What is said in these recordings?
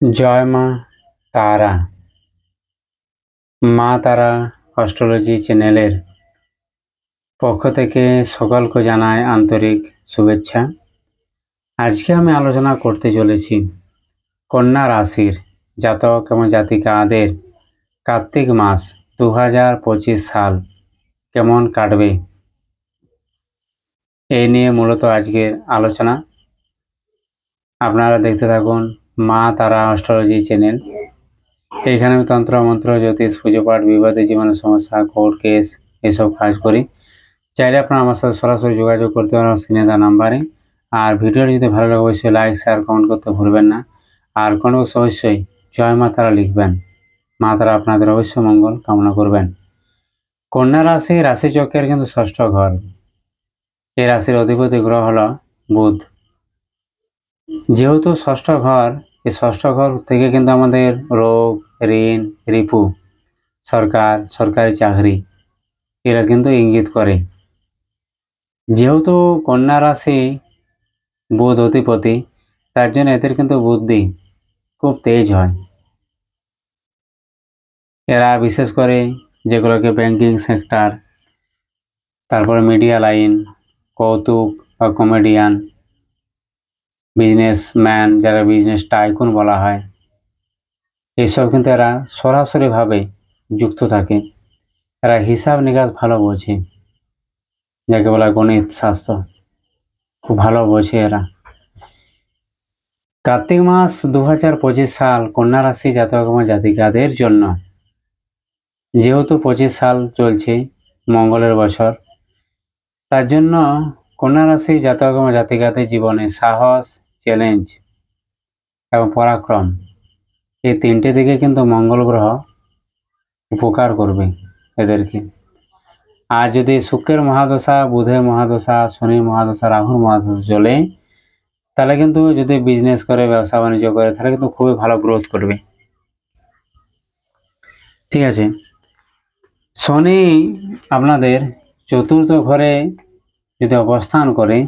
জয় মা তারা। মা তারা অস্ট্রোলজি চ্যানেলের পক্ষ থেকে সকলকে জানাই আন্তরিক শুভেচ্ছা। আজকে আমি আলোচনা করতে চলেছি কন্যা রাশির জাতক এবং জাতিকাদের কার্তিক মাস দু হাজার পঁচিশ সাল কেমন কাটবে এই নিয়ে মূলত আজকের আলোচনা। আপনারা দেখতে থাকুন মা তারা অস্ট্রোলজি চ্যানেল এইখানে আমি তন্ত্র মন্ত্র, জ্যোতিষ, পুজো পাঠ, বিবাদী, জীবনের সমস্যা কোর্ট কেস এসব কাজ করি। চাইলে আপনারা আমার সাথে সরাসরি যোগাযোগ করতে পারেন স্ক্রিনে দেওয়া নাম্বারে আর ভিডিওটি যদি ভালো লাগে, অবশ্যই লাইক শেয়ার কমেন্ট করতে ভুলবেন না। আর কোনো অবশ্যই জয় মা তারা লিখবেন। মা তারা আপনাদের অবশ্য মঙ্গল কামনা করবেন। কন্যা রাশি রাশি চক্রের কিন্তু ষষ্ঠ ঘর। এই রাশির অধিপতি গ্রহ হল বুধ। যেহেতু ষষ্ঠ ঘর এই ষষ্ঠ ঘর থেকে কিন্তু আমাদের রোগ, ঋণ, রিপু, সরকার, সরকারি চাকরি, এরা কিন্তু ইঙ্গিত করে। যেহেতু কন্যা রাশি বুধ অধিপতি, তার জন্য এদের কিন্তু বুদ্ধি খুব তেজ হয়। এরা বিশেষ করে যেগুলোকে ব্যাংকিং সেক্টর তারপরে মিডিয়া লাইন কৌতুক বা কমেডিয়ান বিজনেসম্যান যারা বিজনেস টাইকুন বলা হয় এইসব কিন্তু এরা সরাসরিভাবে যুক্ত থাকে। এরা হিসাব নিকাশ ভালো বোঝে, যাকে বলা গণিত শাস্ত্র। খুব ভালো বোঝে এরা। কার্তিক মাস দু হাজার পঁচিশ সাল কন্যা রাশি জাতক এবং জাতিকাদের জন্য। যেহেতু পঁচিশ সাল চলছে মঙ্গলের বছর, তার জন্য কন্যা রাশি জাতক এবং জাতিকাদের জীবনে সাহস চ্যালেঞ্জ এবং পরাক্রম, এই তিনটে দিকে কিন্তু মঙ্গল গ্রহ উপকার করবে এদেরকে। আর যদি শুক্রের মহাদশা, বুধের মহাদশা, শনির মহাদশা, রাহুর মহাদশা চলে, তাহলে কিন্তু যদি বিজনেস করে, ব্যবসা বাণিজ্য করে, তাহলে কিন্তু খুবই ভালো গ্রোথ করবে। ঠিক আছে? শনি আপনাদের চতুর্থ ঘরে যদি অবস্থান করে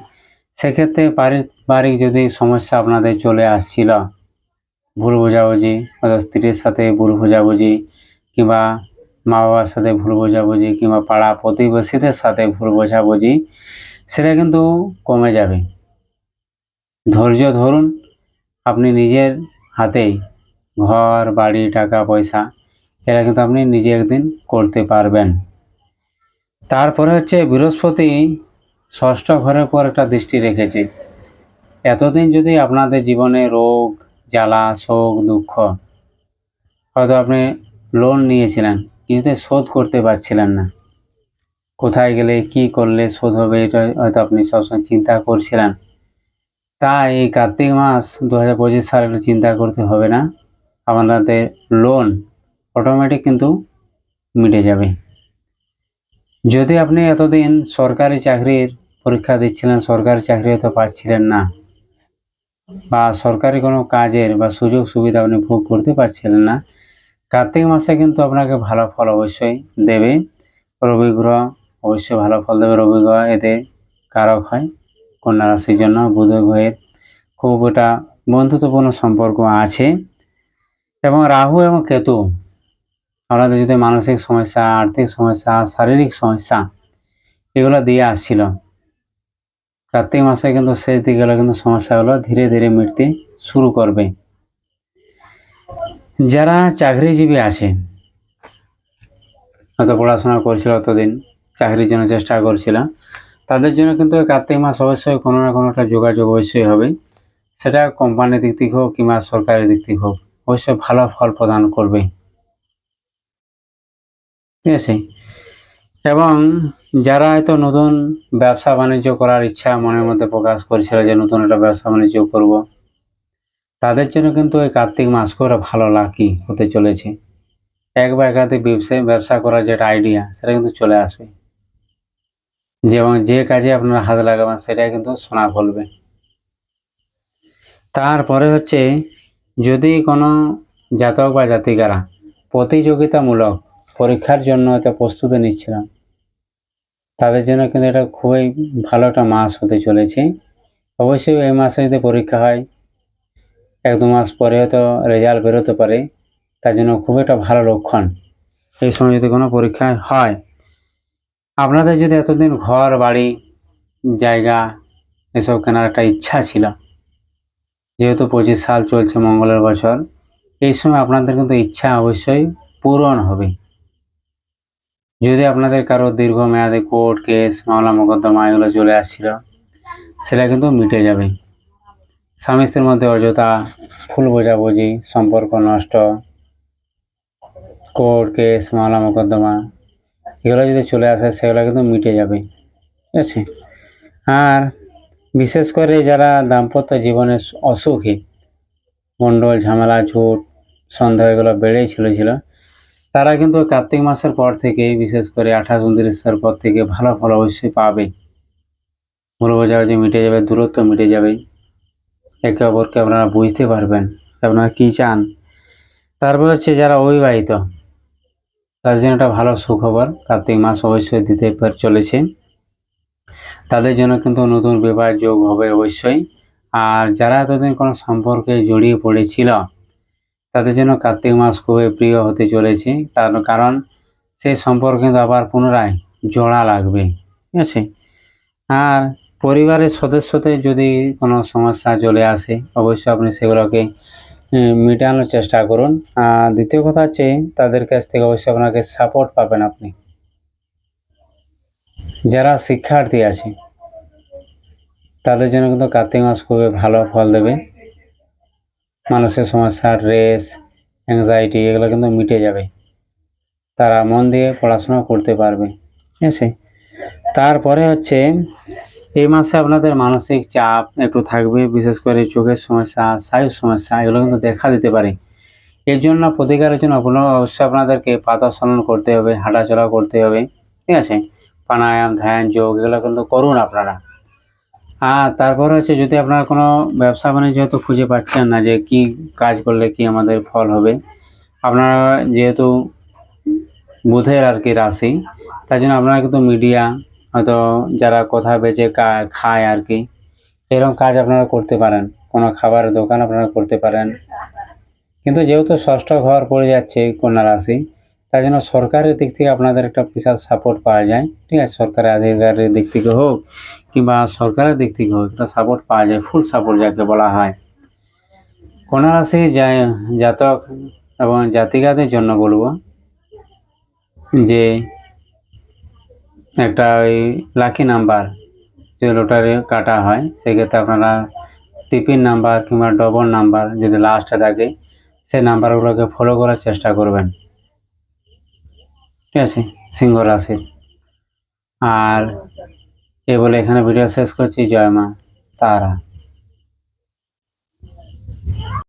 সেক্ষেত্রে পারিবারিক যদি সমস্যা আপনাদের চলে আসছিল, ভুল বোঝাবুঝি, অর্থাৎ স্ত্রীর সাথে ভুল বোঝাবুঝি কিংবা মা বাবার সাথে ভুল বোঝাবুঝি কিংবা পাড়া প্রতিবেশীদের সাথে ভুল বোঝাবুঝি, সেটা কিন্তু কমে যাবে। ধৈর্য ধরুন, আপনি নিজের হাতেই ঘর, বাড়ি, টাকা, পয়সা, এরা কিন্তু আপনি নিজে একদিন করতে পারবেন। তারপরে হচ্ছে বৃহস্পতি ষষ্ঠ ঘরের পর একটা দৃষ্টি রেখেছে। এতদিন যদি আপনাদের জীবনে রোগ, জ্বালা, শোক, দুঃখ, হয়তো আপনি লোন নিয়েছিলেন কিছুতে শোধ করতে পারছিলেন না। কোথায় গেলে কি করলে শোধ হবে এটা হয়তো আপনি সবসময় চিন্তা করছিলেন। তাই এই কার্তিক মাস দু হাজার পঁচিশ সালে চিন্তা করতে হবে না, আপনাদের লোন অটোমেটিক কিন্তু মিটে যাবে। যদি আপনি এতদিন সরকারি চাকরির পরীক্ষা দিচ্ছিলেন, সরকারি চাকরি হয়তো পাচ্ছিলেন না। বা সরকারি কোনো কাজের বা সুযোগ সুবিধা আপনি ভোগ করতে পারছিলেন না। কার্তিক মাসে কিন্তু আপনাকে ভালো ফল অবশ্যই দেবে। রবি গ্রহ, অবশ্যই ভালো ফল দেবে। রবি গ্রহ এতে কারক হয়, কন্যা রাশির জন্য, বুধ গ্রহের খুব এটা বন্ধুত্বপূর্ণ সম্পর্ক আছে। এবং রাহু এবং কেতু, আপনাদের যদি মানসিক সমস্যা, আর্থিক সমস্যা, শারীরিক সমস্যা, এগুলো দিয়ে আসছিল। কার্তিক মাসে কিন্তু শেষ দিকে কিন্তু সমস্যাগুলো ধীরে ধীরে মিটতে শুরু করবে। যারা চাকরিজীবী আছে, হয়তো পড়াশোনা করছিল অতদিন চাকরির জন্য চেষ্টা করছিল, তাদের জন্য কিন্তু কার্তিক মাস অবশ্যই কোনো না কোনো একটা যোগাযোগ অবশ্যই হবে। সেটা কোম্পানির দিক থেকে হোক কিংবা সরকারের দিক থেকে হোক, অবশ্যই ভালো ফল প্রদান করবে। ঠিক আছে? এবং যারা হয়তো নতুন ব্যবসা বাণিজ্য করার ইচ্ছা মনের মধ্যে প্রকাশ করেছিল যে নতুন একটা ব্যবসা বাণিজ্য করব, তাদের জন্য কিন্তু এই কার্তিক মাস করে ভালো লাকি হতে চলেছে। এক বা একাধিক ব্যবসায় ব্যবসা করার যেটা আইডিয়া সেটা কিন্তু চলে আসবে। যেমন যে কাজে আপনারা হাত লাগাবেন সেটা কিন্তু সোনা ফলবে। তারপরে হচ্ছে, যদি কোনো জাতক বা জাতিকারা প্রতিযোগিতামূলক পরীক্ষার জন্য এটা প্রস্তুতি নিচ্ছিলাম তাদের জন্য কিন্তু এটা খুবই ভালো একটা মাস হতে চলেছে। অবশ্যই এই মাসে যদি পরীক্ষা হয়, এক দু মাস পরে হয়তো রেজাল্ট বেরোতে পারে। তার জন্য খুব একটা ভালো লক্ষণ। এই সময় যদি কোনো পরীক্ষা হয়, আপনাদের যদি এতদিন ঘর, বাড়ি, জায়গা এসব কেনার একটা ইচ্ছা ছিল, যেহেতু পঁচিশ সাল চলছে মঙ্গলের বছর, এই সময় আপনাদের কিন্তু ইচ্ছা অবশ্যই পূরণ হবে। যদি আপনাদের কারও দীর্ঘমেয়াদে কোর্ট কেস, মামলা, মোকদ্দমা এগুলো চলে আসছিল, সেটা কিন্তু মিটে যাবে। স্বামী স্ত্রীর মধ্যে অযথা ফুল বোঝাবুঝি, সম্পর্ক নষ্ট, কোর্ট কেস, মামলা, মোকদ্দমা এগুলো যদি চলে আসে, সেগুলো কিন্তু মিটে যাবে। ঠিক আছে? আর বিশেষ করে যারা দাম্পত্য জীবনে অসুখী মণ্ডল ঝামেলা, ঝুট, সন্দেহ এগুলো বেড়েই চলেছিল তারা কিন্তু কার্তিক মাসের পর থেকে বিশেষ করে আঠাশ উনত্রিশের পর থেকে ভালো ফল অবশ্যই পাবে। ভুল বোঝাবুঝি মিটে যাবে, দূরত্ব মিটে যাবে। একে অপরকে আপনারা বুঝতে পারবেন আপনারা কী চান। তারপর হচ্ছে যারা অবিবাহিত, তাদের জন্য একটা ভালো সুখবর কার্তিক মাস অবশ্যই দিতে চলেছে। তাদের জন্য কিন্তু নতুন বিবাহ যোগ হবে অবশ্যই। আর যারা এতদিন কোনো সম্পর্কে জড়িয়ে পড়েছিল তাদের জন্য কার্তিক মাস খুবই প্রিয় হতে চলেছে। তার কারণ সেই সম্পর্ক কিন্তু আবার পুনরায় জোড়া লাগবে। ঠিক আছে? আর পরিবারের সদস্যদের যদি কোনো সমস্যা চলে আসে, অবশ্যই আপনি সেগুলোকে মেটানোর চেষ্টা করুন। আর দ্বিতীয় কথা হচ্ছে, তাদের কাছ থেকে অবশ্যই আপনাকে সাপোর্ট পাবেন আপনি। যারা শিক্ষার্থী আছে, তাদের জন্য কিন্তু কার্তিক মাস খুবই ভালো ফল দেবে। মানসিক সমস্যা রেস অ্যাংজাইটি এগুলো কিন্তু মিটে যাবে। তারা মন দিয়ে পড়াশোনা করতে পারবে, ঠিক আছে? তারপরে হচ্ছে, এই মাসে আপনাদের মানসিক চাপ একটু থাকবে, বিশেষ করে চোখের সমস্যা, স্নায়ুর সমস্যা, এগুলো কিন্তু দেখা দিতে পারে। এর জন্য প্রতিকারের জন্য অবশ্যই আপনাদেরকে পাতাসলন করতে হবে, হাঁটাচলা করতে হবে, ঠিক আছে? প্রাণায়াম, ধ্যান, যোগ, এগুলো কিন্তু করুন আপনারা। আর তারপর হচ্ছে যদি আপনারা কোনো ব্যবসা বাণিজ্য হয়তো খুঁজে পাচ্ছেন না যে কি কাজ করলে কি আমাদের ফল হবে, আপনারা যেহেতু বুধের আর কি রাশি তাই জন্য আপনারা কিন্তু মিডিয়া হয়তো যারা কথা বেচে খায় আর কি, এরকম কাজ আপনারা করতে পারেন। কোনো খাবারের দোকান আপনারা করতে পারেন। কিন্তু যেহেতু ষষ্ঠ ঘর পড়ে যাচ্ছে কন্যা রাশি তাই জন্য সরকারের দিক থেকে আপনাদের একটা বিশাল সাপোর্ট পাওয়া যায়। ঠিক আছে, সরকারের আধিকারের দিক থেকে হোক কিংবা সরকারের দিক থেকে হোক, একটা সাপোর্ট পাওয়া যায় ফুল সাপোর্ট যাকে বলা হয়। কন্যা রাশি জাতক এবং জাতিকাদের জন্য বলব যে, একটা ওই লাকি নাম্বার যদি লটারি কাটা হয়, সেক্ষেত্রে আপনারা টিপিন নাম্বার কিংবা ডবল নাম্বার যদি লাস্টে থাকে, সেই নাম্বারগুলোকে ফলো করার চেষ্টা করবেন। ঠিক আছে? সিংহ রাশির। আর ये बोले एखे भिडियो शेष कर जयमा तारा